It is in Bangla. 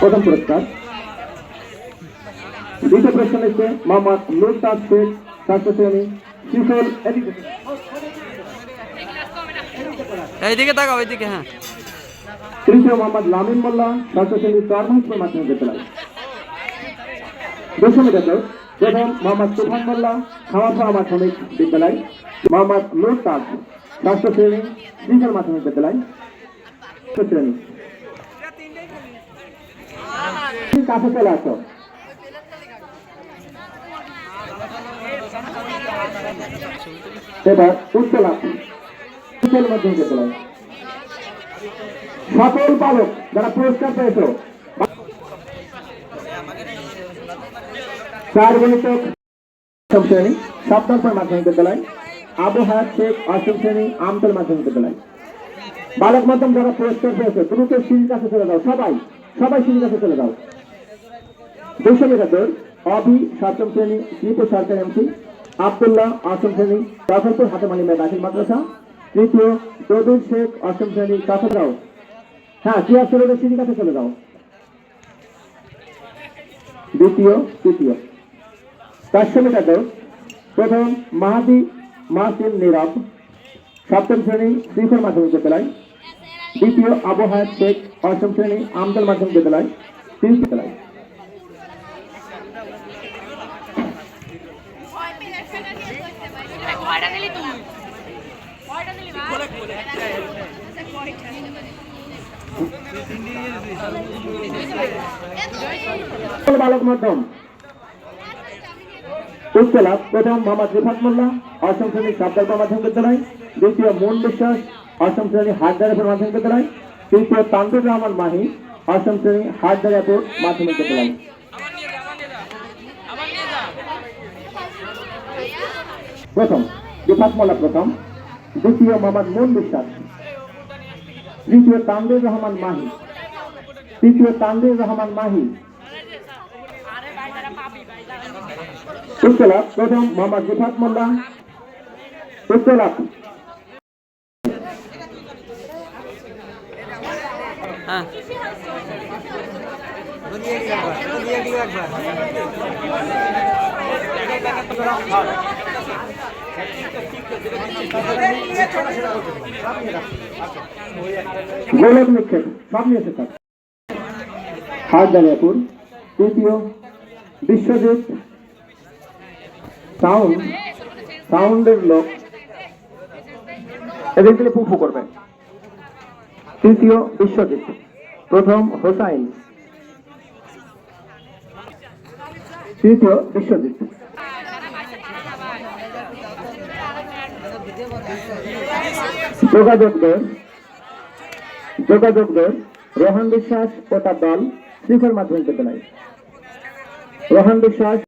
প্রথম পুরস্কার। দ্বিতীয় প্রশ্ন নিচ্ছে মোহাম্মদ নূর তাজ শেখ ছাত্র শ্রেণি এডুকেশন এইদিকে তাকাও এইদিকে হ্যাঁ। তৃতীয় মোহাম্মদ লামিন মোল্লা ছাত্র শ্রেণি চরমহসপুর মাধ্যমিক বিদ্যালয়। দশম জাতক প্রথম মোহাম্মদ তুফান মোল্লা খাওয়াফা মাধ্যমিক বিদ্যালয়। মোহাম্মদ নূর তাজ ষষ্ঠ শ্রেণি শিশল মাধ্যমিক বিদ্যালয়। শ্রেণি। কাছে চলে আসো। এবার উচ্চলা উচ্চল মাধ্যমিক বিদ্যালয় সকল পালক যারা পুরস্কার পেয়েছ। চার গণিতক অষ্টম শ্রেণি, সপ্তম মাধ্যমিক বিদ্যালয়। আবু হায়াত শেখ, অষ্টম শ্রেণি, আমতল মাধ্যমিক বিদ্যালয়। বালক মাধ্যম যারা পুরস্কার পেয়েছে, দ্রুত সিঁড়ির কাছে চলে যাও। সবাই সবাই সিঁড়ির কাছে চলে যাও। দুশো মিটার অভি সপ্তম শ্রেণি, শ্রীপুর সরকারি এমসি আবদুল্লাহ অষ্টম শ্রেণি দখলপুর হাতেমালি মেয়ে দাখিল মাদ্রাসা, তৃতীয় চৌধুর শেখ, অষ্টম শ্রেণি কাছাড়াও হ্যাঁ কি আসলে ওদের সিঁড়ির কাছে চলে যাও। দ্বিতীয়, তৃতীয়। মিটার দৌড়। প্রথম মাহাদি মাহসিন নীরব। সপ্তম শ্রেণি, শ্রীফল মাধ্যমিক বিদ্যালয়। দ্বিতীয় আবহাওয়া শেখ, অষ্টম শ্রেণি আমদল মাধ্যমিক বিদ্যালয়। তিন বিদ্যালয়। কয়টা দিলি তুমি কয়টা দিলি বালক মাধ্যম। উচ্চলাভ প্রথম মোহাম্মদ রিফাত মোল্লা, অষ্টম শ্রেণি সাবদারপুর মাধ্যমিক বিদ্যালয় দ্বিতীয় মন বিশ্বাস, অষ্টম শ্রেণি হাটদারিপুর মাধ্যমিক বিদ্যালয়, তৃতীয় তান্ডুর রহমান মাহি, অষ্টম শ্রেণি হাটদারিপুর মাধ্যমিক বিদ্যালয়। প্রথম রিফাত মোল্লা প্রথম, দ্বিতীয় মোহাম্মদ মন বিশ্বাস, তৃতীয় তান্ডুর রহমান মাহি, তৃতীয় তান্ডুর রহমান মাহি। উত্তলা প্রথম মোহাম্মদ রিফাত মোল্লা উত্তলা হ্যাঁ। গোলক তৃতীয় বিশ্বজিৎ সাউন্ড সাউন্ডের লোক। এদের থেকে ফুফু করবে। তৃতীয় বিশ্বজিৎ প্রথম হোসাইন। তৃতীয় বিশ্বজিৎ যোগাযোগ দল, যোগাযোগ রোহান বিশ্বাস ও তার দল, শিখর মাধ্যমিক বিদ্যালয়। রোহান বিশ্বাস